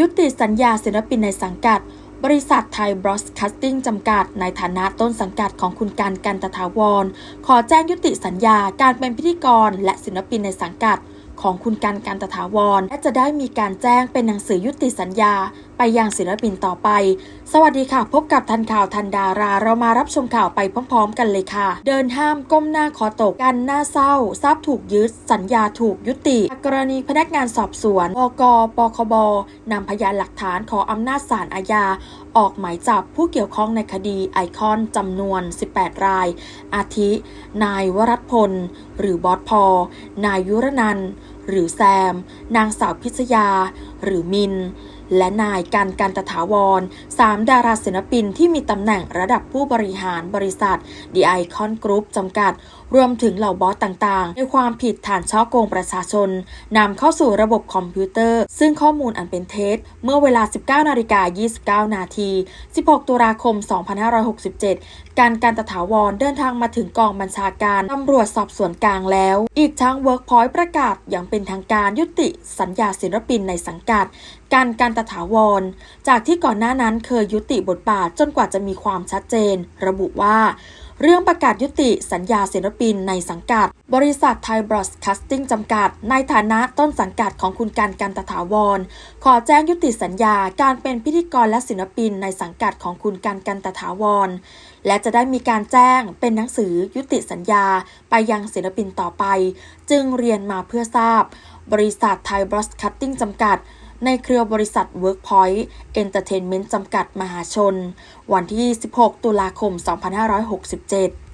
ยุติสัญญาศิลปินในสังกัด บริษัทไทยบรอสคัสติ้งจำกัด ในฐานะต้นสังกัดของคุณการกันตถาวร ขอแจ้งยุติสัญญาการเป็นพิธีกรและศิลปินในสังกัดของคุณการกันตถาวรและจะได้มีการแจ้งเป็นหนังสือยุติสัญญา ไปยังศิลปินต่อไป สวัสดีค่ะ พบกับทันข่าวทันดารา เรามารับชมข่าวไปพร้อมๆ กันเลยค่ะ เดินห้ามก้มหน้าขอตกกันหน้าเศร้าทรัพย์ถูกยึด สัญญาถูกยุติ กรณีพนักงานสอบสวนบกปคบนำพยานหลักฐานขออำนาจศาลอาญาออกหมายจับผู้เกี่ยวข้องในคดีไอคอนจำนวน 18 ราย อาทิ นายวรัตพล หรือบอสพอ นายยุรนันหรือแซม นางสาวพิชยา หรือมิน และนายการกันตถาวรสามดาราศิลปินที่มีตำแหน่งระดับผู้บริหารบริษัท The Icon Group จำกัด รวมถึงเหล่าบอสต่างๆ ในความผิดฐานช่อโกงประชาชนนำเข้าสู่ระบบคอมพิวเตอร์ ซึ่งข้อมูลอันเป็นเท็จเมื่อเวลา 19นาฬิกา29 นาที 16 ตุลาคม 2567 การการตถาวรเดินทางมาถึงกองบัญชาการตำรวจสอบสวนกลางแล้ว อีกทั้ง Workpoint ประกาศอย่างเป็นทางการยุติสัญญาศิลปินในสังกัด การการตถาวร จากที่ก่อนหน้านั้นเคยยุติบทบาทจนกว่าจะมีความชัดเจน ระบุว่า เรื่องประกาศยุติสัญญาศิลปินในสังกัด บริษัทไทยบรอสคัสติ้งจำกัด ในฐานะต้นสังกัดของคุณการกันตถาวร ขอแจ้งยุติสัญญาการเป็นพิธีกรและศิลปินในสังกัดของคุณการกันตถาวร และจะได้มีการแจ้งเป็นหนังสือยุติสัญญาไปยังศิลปินต่อไป จึงเรียนมาเพื่อทราบ บริษัทไทยบรอสคัตติ้งจำกัด ในเครือบริษัท Workpoint Entertainment จำกัดมหาชน วันที่ 16 ตุลาคม 2567